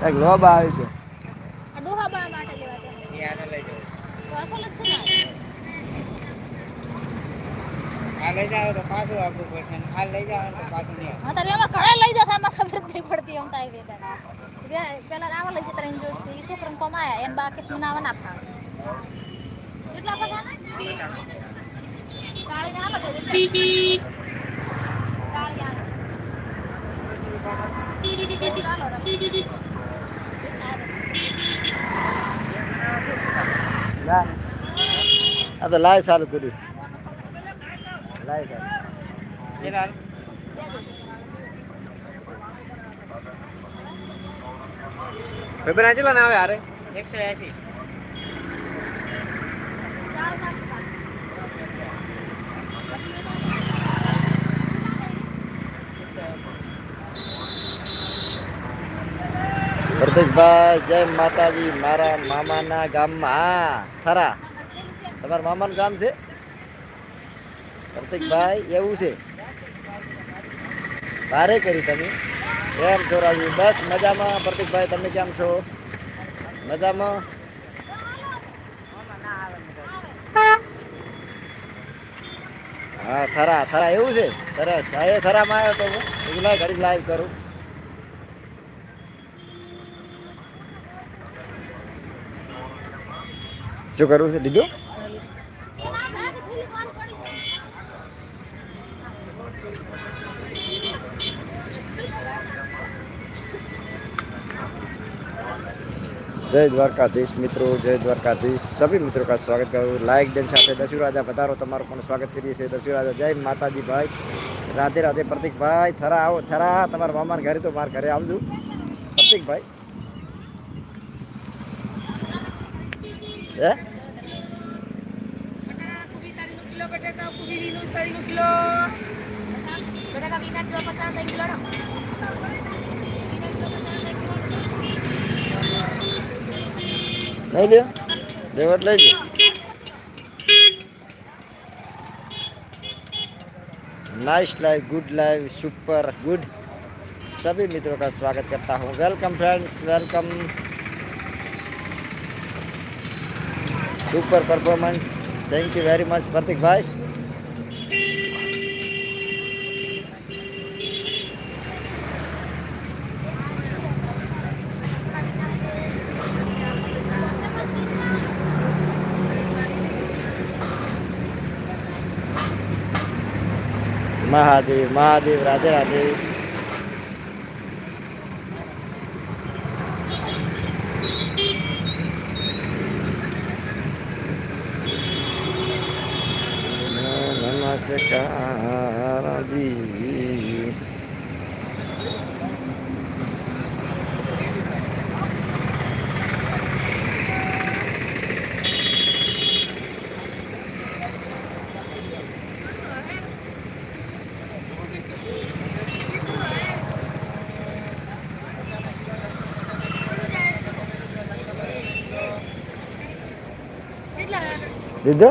એક લોબા આવી છે. લઈ જાઓ. તો અસલ જ છે ને આ? લઈ જાઓ તો પાછું આપવું પડશે આ લઈ જાઓ તો પાછું નહીં હા તારે એમાં ઘણા લઈ જતા અમારે ખબર નહીં પડતી એમ દેતા પેલા આવા લઈ જતા રહીને જોયું એ છોકરાને કોમ આયા એને બા કેસ મને આવા ના ફાવે. કેટલા પૈસા ના આવે કેટલું ચાલો રમે. ના આ તો લાઈવ ચાલુ કર્યું લાઈવ ચાલુ કેટલા પેપર કેટલા ના આવે હારે એકસો એસી ચાળી ના પ્રતિકભાઈ જય માતાજી, મારા મામાના ગામમાં. હા થરા, તમારા મામાનું ગામ છે? પ્રતિકભાઈ, એવું છે? ભારે કરી તમે. એમ છો રાજુ બસ મજામાં. પ્રતિકભાઈ, તમે કેમ છો? મજામાં? હા, થરા થરા, એવું છે? સરસ. હા, એ થરામાં આવ્યો તો હું. ઘડી લાઈવ કરું. શું કરવું છે લીધું જય દ્વારકાધીશ મિત્રો, જય દ્વારકાધીશ. સભી મિત્રો કા સ્વાગત કરું. લાઇક ડન સાથે દસ્યુ રાજા પધારો. તમારું પણ સ્વાગત કરીએ છીએ. દસ્યુ રાજા જય માતાજી ભાઈ. રાધે રાધે પ્રતિકભાઈ થરા આવો, થરા. તમારા મામાના ઘરે તો મારા ઘરે આવજો. પ્રતિકભાઈ હે? બટાકા વીના કિલો પચાસ એક કિલો વીના કિલો પચાસ એક કિલો લઈ લ્યો દેવટ લઈ લ્યો nice live good live super good सभी मित्रों का स्वागत करता हूँ welcome friends welcome super performance thank you very much Prateek भाई મહાદેવ મહાદેવ રાધે રાધે. દીધો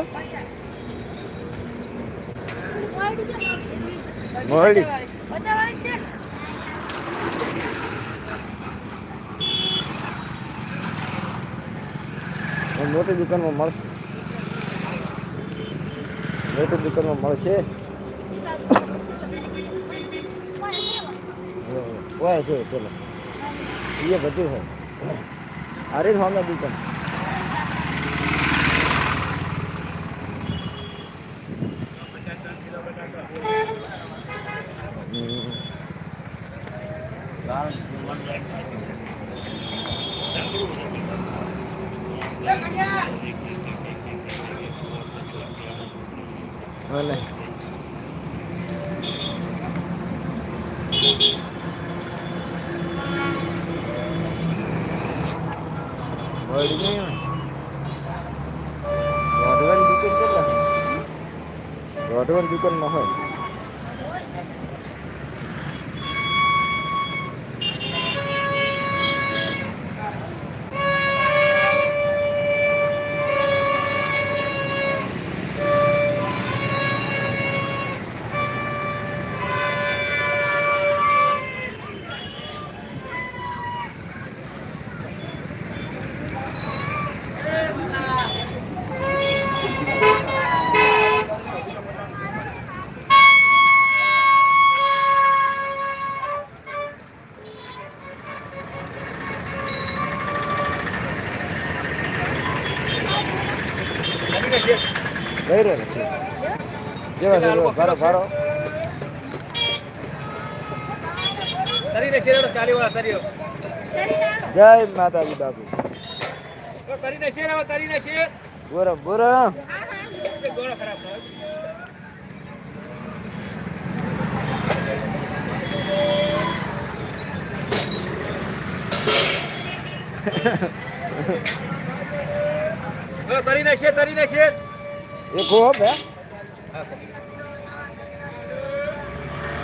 મોરડી મોટી દુકાનમાં મળશે મોટી દુકાનમાં મળશે હોય છે પેલો એ બધું હોય અરે સામે દુકાન વળી હોય. રોડવાની દુકાન કેટલા? રોડવાની દુકાનમાં હોય છે ચાલી વાળા તરીઓ. જય માતાજી બાપુ. બોરા બોરા ગોળો ખરાબ થાય તરીને શેર તરીને શેર.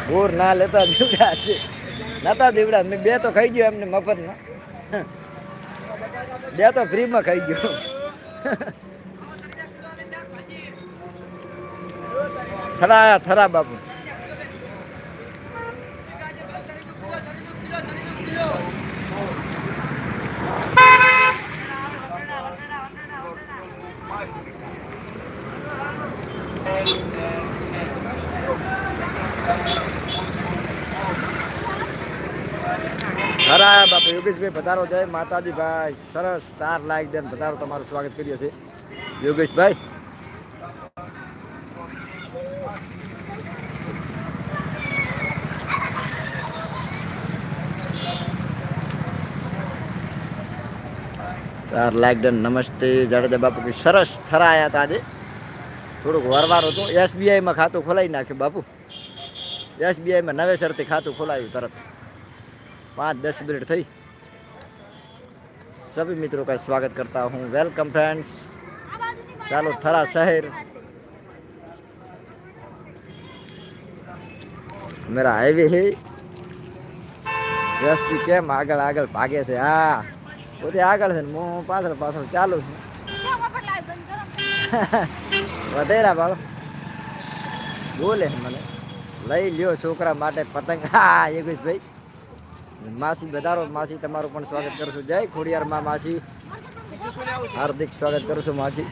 બોર ના લેતા દીવડા છે. નતા દીવડા, મેં બે તો ખાઈ ગયો એમને મફત ના બે તો ફ્રીમાં ખાઈ ગયો. થરા થરા બાપુ. આયા બાપુ યોગેશભાઈ, પધારો, જય માતાજી ભાઈ સરસ, ચાર લાઈક દે પધારો, તમારું સ્વાગત કરીએ છે યોગેશભાઈ? ચાર લાઈક ડન નમસ્તે, જાડેજા બાપુ કે સરસ થરાયા હતા આજે. થોડુંક વરવાર હતું. એસબીઆઈમાં ખાતું ખોલાવી નાખ્યું બાપુ. એસબીઆઈમાં નવેસરથી ખાતું ખોલાવ્યું તરત. पाँच दस मिनट थी सभी मित्रों का स्वागत करता हूँ। वेलकम फ्रेंड्स चलो, थरा शहर। मेरा हाईवे है। एस पी केम आग भागे से। हाँ वो आग से पासर पासर चालू है। वधेरा भाव बोले मैंने। लई लियो छोकरा पतंग। हाँ ये कुछ भाई। માસી વધારો, માસી તમારું પણ સ્વાગત કરું છું. જય ખોડિયારમાં માસી. હાર્દિક સ્વાગત કરું છું માસી.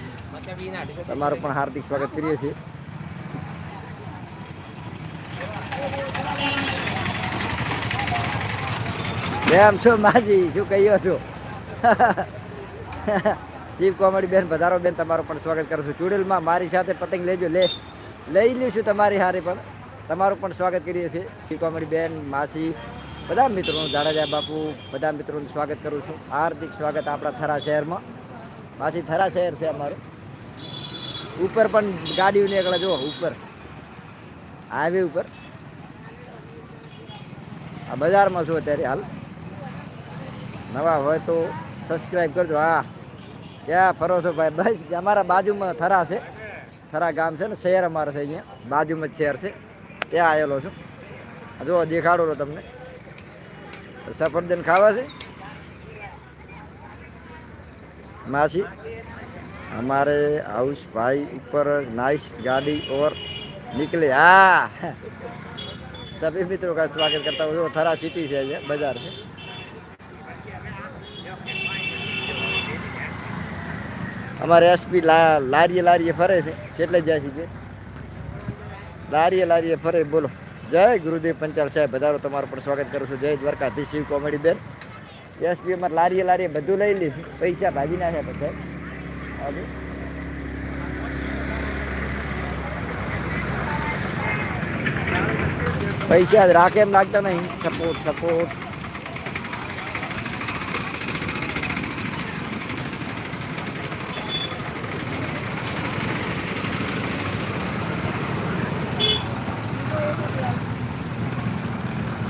તમારું પણ હાર્દિક સ્વાગત કરીએ છીએ. કેમ છો માજી શું કહ્યો છો? શિવ કોમેડી બેન, વધારો બેન, તમારું પણ સ્વાગત કરું છું. ચૂડેલમાં મારી સાથે પતંગ લેજો, લે. લઈ લઈશું તમારી હારે પણ. તમારું પણ સ્વાગત કરીએ છીએ. શિવ કોમેડી બેન, માસી બધા મિત્રોનું જાડેજા બાપુ, બધા મિત્રોનું સ્વાગત કરું છું. હાર્દિક સ્વાગત આપણા થરા શહેરમાં. પાછી થરા શહેર છે અમારું. ઉપર પણ ગાડીઓ નીકળે જો ઉપર. હાઈવે ઉપર. આ બજારમાં છું અત્યારે હાલ. નવા હોય તો સબસ્ક્રાઈબ કરજો. હા. ક્યાં ફરો છો ભાઈ? બસ અમારા બાજુમાં થરા છે. થરા ગામ છે ને, શહેર અમારે છે અહીંયા. બાજુમાં જ શહેર છે. ત્યાં આવેલો છું. જો દેખાડો તમને. સફરજન ખાવા છે मासी हमारे हाउस भाई ऊपर नाइस गाड़ी और निकले हाँ सभी मित्रों का स्वागत करता हूँ वो थरा सिटी से है ये बाजार से અમારે એસપી લારીએ લારીએ ફરે છે કેટલે જાય છે કે લારીએ લારીએ ફરે બોલો જય ગુરુદેવ પંચાલ સાહેબ બધારો તમારું પણ સ્વાગત કરું છું. જય દ્વારકાધીશ શિવ કોમેડી બેન. એસપી અમારે લારીએ લારીએ બધું લઈ લીધું પૈસા ભાગી નાખે બધા. પૈસા રાખે એમ લાગતા નહીં. સપોર્ટ સપોર્ટ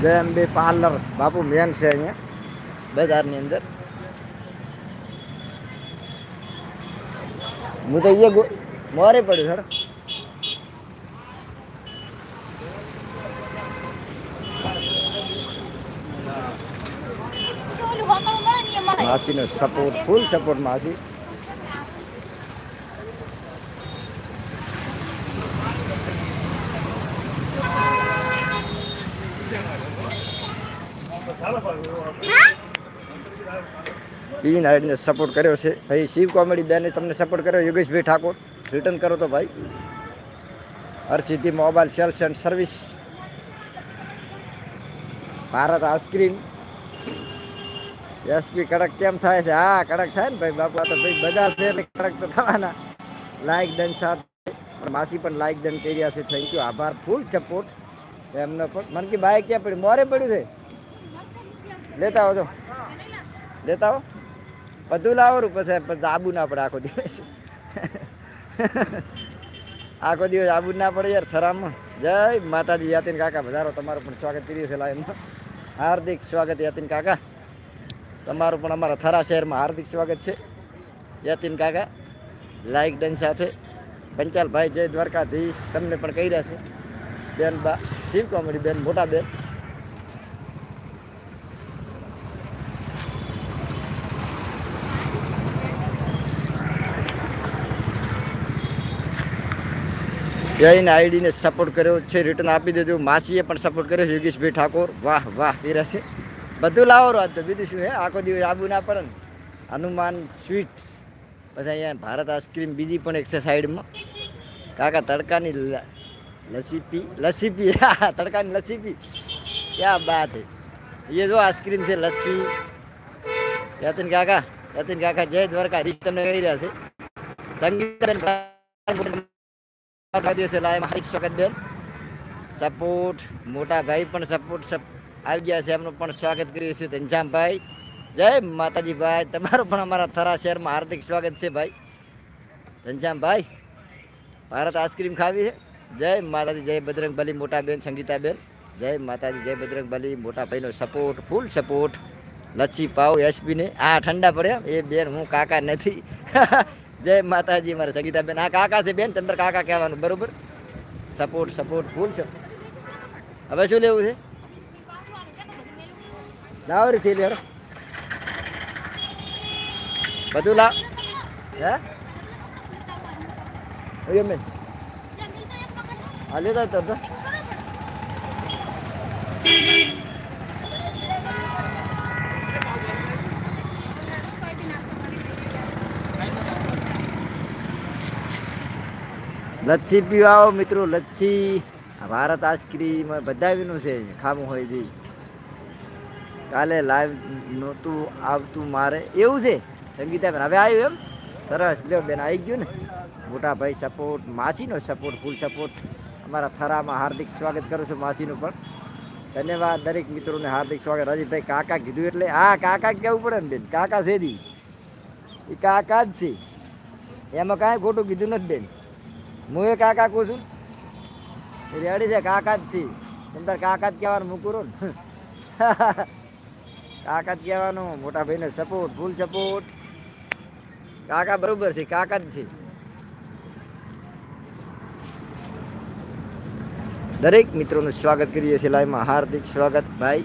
જય અંબે પાર્લર. બાપુ, મેન છે અહીંયા, બજારની અંદર. હું તો અહીંયા ગો- મોરે પડ્યું સર તો ઓલું હોકળું મળે ને એ મળે માસીનો સપોર્ટ ફૂલ સપોર્ટ માસી. પીન આઈડીને સપોર્ટ કર્યો છે. ભાઈ, શિવ કોમેડી બેને તમને સપોર્ટ કર્યો, યોગેશભાઈ ઠાકોર? રિટર્ન કરો તો ભાઈ. Harsiddhi mobile sales and service Bharat ice cream SP કડક કેમ થાય છે? હા, કડક થાય ને ભાઈ, બાપુ આ તો ભાઈ બજાર છે એટલે કડક તો થવાના. લાઈક ડન સાથે. માસી પણ લાઈક ડન કરી રહ્યા છે. થેન્ક યુ આભાર. ફૂલ સપોર્ટ એમને પણ. મન કે બાઈક ક્યાં પડ્યું મોરે પડ્યું છે? લેતા આવો તો લેતા આવો. બધું લાવરું પછી પછી આબુ ના પડે આખો દિવસ. આખો દિવસ આબુ ના પડે યાર, થરામાં. જય માતાજી, યાતિન કાકા વધારો. તમારું પણ સ્વાગત કર્યું છે લાઈનમાં હાર્દિક સ્વાગત, યાતિન કાકા. તમારું પણ અમારા થરા શહેરમાં હાર્દિક સ્વાગત છે. યાતિન કાકા લાઈક ડન સાથે. પંચાલભાઈ જય દ્વારકાધીશ, તમને પણ કહી રહ્યા છે. બેન બા, શિવ કોમેડી બેન, મોટા બેન. જઈને આઈડીને સપોર્ટ કર્યો, છે રિટર્ન આપી દીધું. માસીએ પણ સપોર્ટ કર્યો, યોગેશભાઈ ઠાકોર. વાહ વાહ પીરા છે. બધું લાવો રહો બીજું શું હે? આખો દિવસ આબુ ના પડે ને. હનુમાન સ્વીટ્સ પછી અહીંયા ભારત આઈસ્ક્રીમ બીજી પણ એક છે સાઈડમાં. કાકા તડકાની લસીપી લસીપી. હા, તડકાની લસીપી. ક્યાં બાત એ જો આઈસ્ક્રીમ છે, લસ્સી. યતિન કાકા યતિન કાકા, જય દ્વારકા રીશ તમને કહી રહ્યા છે. સંગીત દિવસે લાઈવ હાર્દિક સ્વાગત બેન. સપોર્ટ, મોટા ભાઈ પણ સપોર્ટ આવી ગયા છે, એમનું પણ સ્વાગત કરીએ છીએ ઘનશ્યામભાઈ જય માતાજી ભાઈ. તમારું પણ અમારા થરા શહેરમાં હાર્દિક સ્વાગત છે ભાઈ. ઘનશ્યામભાઈ ભારત આઈસ્ક્રીમ ખાવી છે? જય માતાજી, જય બજરંગ બલી મોટા બેન સંગીતાબેન જય માતાજી, જય બજરંગ મોટા ભાઈનો સપોર્ટ, ફૂલ સપોર્ટ. લચ્છી પાઉ એસપીને. આ ઠંડા પડ્યા. એ બેન, હું કાકા નથી. જય માતાજી, મારા સંગીતાબેન. આ કાકા છે બેન તંત્ર કાકા કહેવાનું, બરોબર? સપોર્ટ સપોર્ટ ફૂલ છે. હવે શું લેવું છે? લાવ રે થેલી હેડો બધું લાવ. હે? બેન હા લેતા તો. લચ્છી પીવા આવો મિત્રો, લચ્છી. ભારત આઈસ્ક્રીમ બધાવીનું છે, ખામું હોય દી. કાલે લાઈવ નહોતું, આવતું મારે. એવું છે સંગીતાબેન હવે આવ્યું એમ? સરસ. લ્યો બેન આવી ગયું ને? મોટા ભાઈ સપોર્ટ માસીનો સપોર્ટ ફૂલ સપોર્ટ અમારા થરામાં હાર્દિક સ્વાગત કરું છું માસીનું પણ. ધન્યવાદ દરેક મિત્રોને હાર્દિક સ્વાગત. રજીતભાઈ કાકા કીધું એટલે, હા, કાકા કહેવું પડે ને બેન? કાકા છે દી. એ કાકા જ છે. એમાં કાંઈ ખોટું કીધું નથી બેન. હું એ કાકા કહું છું. રેડી છે? કાકા જ છે તમ તાર કાકા જ કહેવાનું મૂકું ને કાકા જ કહેવાનું, મોટા ભાઈને સપોર્ટ ફૂલ સપોર્ટ કાકા બરોબર છે, કાકા જ છે. દરેક મિત્રોનું સ્વાગત કરીએ છીએ લાઈવમાં હાર્દિક સ્વાગત, ભાઈ.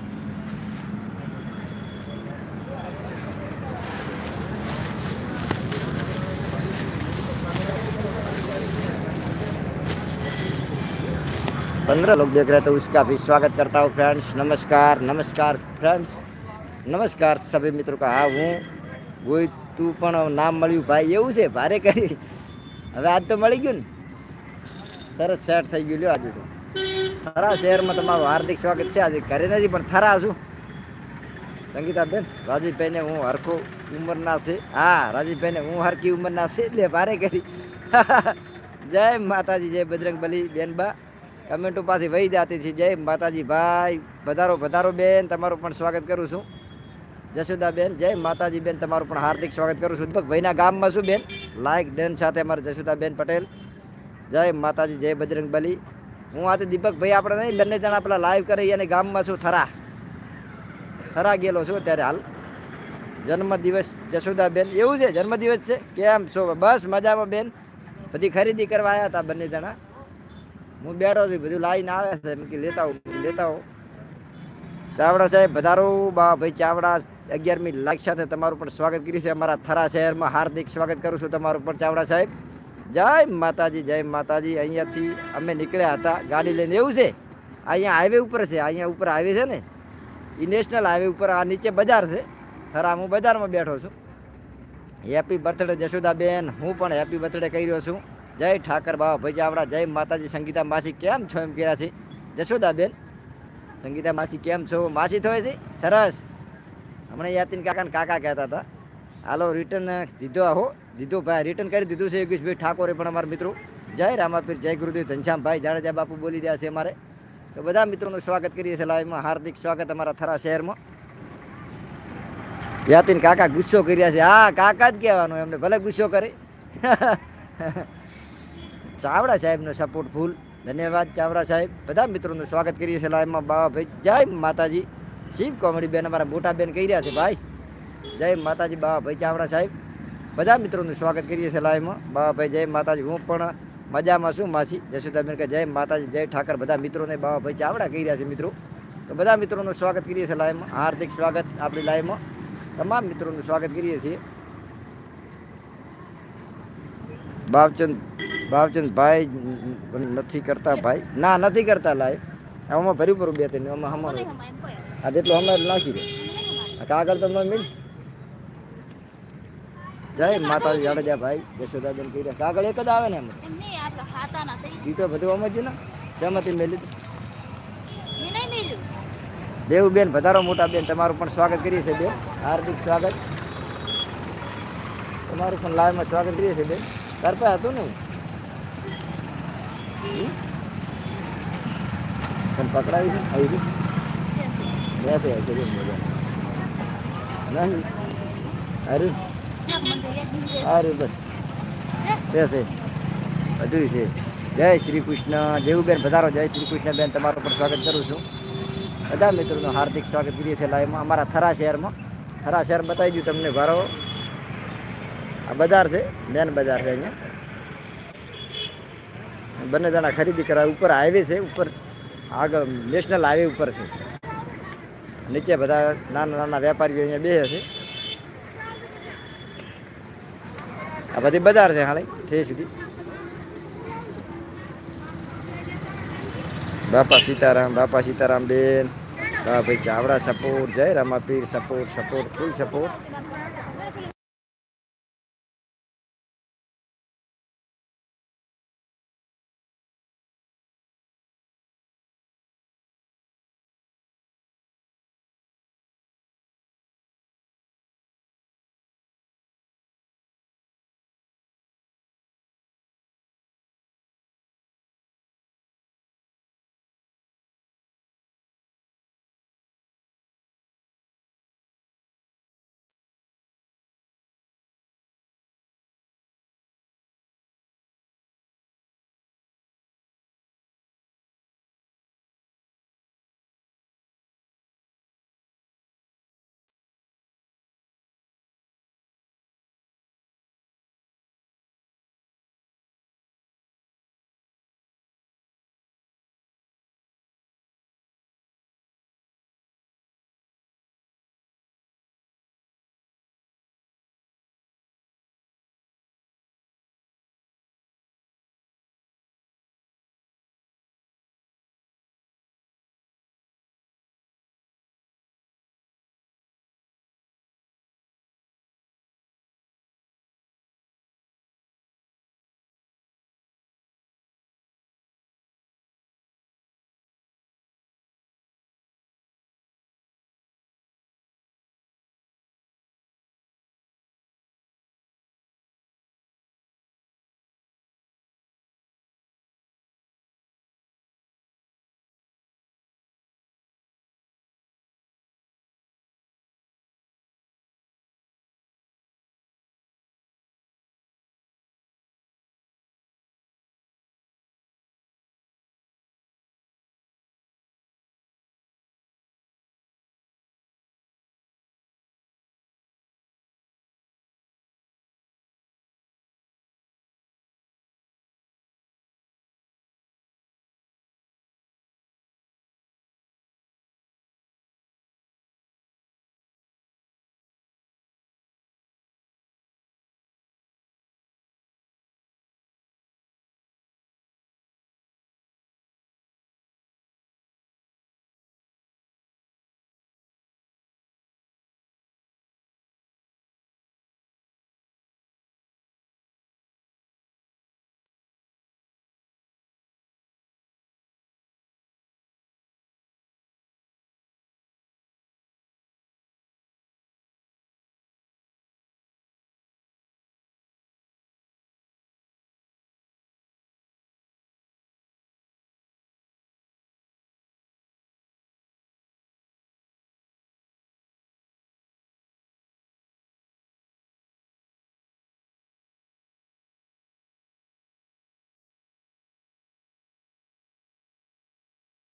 पंद्रह लोग देख रहे थे उसका भी स्वागत करता हूँ फ्रेंड्स नमस्कार नमस्कार फ्रेंड्स નમસ્કાર સભી મિત્રો કા હા હું ગોઈ તું પણ નામ મળ્યું ભાઈ એવું છે ભારે કરી હવે આજ તો મળી ગયું ને સરસ સેટ થઈ ગયું લ્યો આજે તો થરા શહેરમાં તમારું હાર્દિક સ્વાગત છે આજે ઘરે નથી પણ થરા છું સંગીતાબેન રાજીવભાઈને હું હરખો ઉંમરના છે હા રાજીવભાઈને હું હરખી ઉંમરના છે એટલે ભારે કરી જય માતાજી જય બજરંગ બલી બેનબા કમેન્ટો પાછી વહી જતી છે. જય માતાજી ભાઈ. વધારો વધારો બેન, તમારું પણ સ્વાગત કરું છું. જશોદા બેન જય માતાજી બેન, તમારું પણ હાર્દિક સ્વાગત કરું છું. દીપક ભાઈના ગામમાં શું બેન. લાઈક ડન સાથે અમારે જશોદા બેન પટેલ. જય માતાજી, જય બજરંગ બલી હું આજે દીપકભાઈ આપણે નહીં, બંને જણા પેલા લાઈવ કરી અને ગામમાં છું થરા. થરા ગયેલો છું અત્યારે હાલ. જન્મદિવસ જશોદા બેન એવું છે, જન્મદિવસ છે? કેમ છો? બસ મજામાં બેન. બધી ખરીદી કરવા આવ્યા હતા બંને જણા. હું બેઠો છું, બધું લાઈને આવે છે, એમ કે લેતા આવો લેતા આવો. ચાવડા સાહેબ, વધારો, બા ભાઈ ચાવડા, અગિયારમી લાખ સાથે તમારું પણ સ્વાગત કર્યું છે. અમારા થરા શહેરમાં હાર્દિક સ્વાગત કરું છું તમારું પણ, ચાવડા સાહેબ. જય માતાજી જય માતાજી. અહીંયાથી અમે નીકળ્યા હતા ગાડી લઈને. એવું છે? અહીંયા હાઈવે ઉપર છે, અહીંયા ઉપર હાઈવે છે ને? એ નેશનલ હાઈવે ઉપર, આ નીચે બજાર છે. થરા, હું બજારમાં બેઠો છું. હેપી બર્થડે જશોદાબેન હું પણ હેપી બર્થડે કહી રહ્યો છું. જય ઠાકર બાબા ભાઈ આપણા જય માતાજી. સંગીતા માસી કેમ છો એમ કહ્યા છે? જશોદાબેન સંગીતા માસી કેમ છો? માસી થોય છે સરસ. હમણાં યાતિન કાકા ને કાકા કહેતા હતા. હાલો રિટર્ન દીધો હો દીધો ભાઈ રિટર્ન કરી દીધું છે યોગેશભાઈ ઠાકોરે પણ અમારા મિત્રો. જય રામાપીર, જય ગુરુદેવ, ઘનશ્યામભાઈ જાડેજા બાપુ બોલી રહ્યા છે અમારે. તો બધા મિત્રોનું સ્વાગત કરીએ છીએ લાઈવમાં હાર્દિક સ્વાગત અમારા થરા શહેરમાં. યાતિન કાકા ગુસ્સો કર્યા છે. હા, કાકા જ કહેવાનું, એમને ભલે ગુસ્સો કરે. ચાવડા સાહેબનો સપોર્ટ ફૂલ ધન્યવાદ ચાવડા સાહેબ. બધા મિત્રોનું સ્વાગત કરીએ છીએ લાઈવમાં બાબાભાઈ જય માતાજી. શિવ કોમેડી બેન અમારા મોટા બેન કહી રહ્યા છે, ભાઈ. જય માતાજી બાબાભાઈ ચાવડા સાહેબ. બધા મિત્રોનું સ્વાગત કરીએ છીએ લાઈવમાં બાબાભાઈ જય માતાજી. હું પણ મજામાં શું માસી. જશોદાબેન કે જય માતાજી, જય ઠાકર. બધા મિત્રોને બાબાભાઈ ચાવડા કહી રહ્યા છે મિત્રો. તો બધા મિત્રોનું સ્વાગત કરીએ છીએ લાઈવમાં હાર્દિક સ્વાગત આપણી લાઈવમાં તમામ મિત્રોનું સ્વાગત કરીએ છીએ. બાવચંદ બાવચંદ ભાઈ નથી કરતા ભાઈ. ના નથી કરતા લાઈવ આમાં ભર્યું પરું બે ત્રણ આમાં કોને હમણાં હમાય એમ કોઈ આ જેટલું હમણાં નાખી દે. આ કાગળ તમને મિલ. જય માતાજી જાડેજા ભાઈ. યશોદાબેન કહી રહ્યા કાગળ એક જ આવે ને એમ. એમ નહીં આટલા ખાતા નથી ઈ તો બધું આમ જ છે ને? જેમાંથી મેલી મેં નહીં મેલ્યું. દેવુબેન વધારો મોટા બેન તમારું પણ સ્વાગત કરીએ છીએ બેન. હાર્દિક સ્વાગત. તમારું પણ લાઈવમાં સ્વાગત કરીએ છીએ બેન. તાર પાસે હતું ને હમ? પકડાવી છે? આવી છે બેસે છે મજા નહીં અરે બસ. છે બધું છે. જય શ્રી કૃષ્ણ. દેવુબેન વધારો જય શ્રી કૃષ્ણ બેન, તમારું પણ સ્વાગત કરું છું. બધા મિત્રોનું હાર્દિક સ્વાગત કરીએ છીએ લાઈવમાં અમારા થરા શહેરમાં. થરા શહેર બતાવી દઉં તમને ભારો આ બજાર છે, મેન બજાર છે અહીંયા. બંને જણા ખરીદી કરાવે ઉપર હાઈવે છે, ઉપર આગળ નેશનલ હાઈવે ઉપર છે. નીચે બધા નાના નાના વેપારીઓ અહીંયા બેસે છે. આ બધી બજાર છે હાલે ઠે સુધી. બાપા સીતારામ બાપા સીતારામ બેન ભાઈ ચાવડા સપોર્ટ જય Ramapir support support full support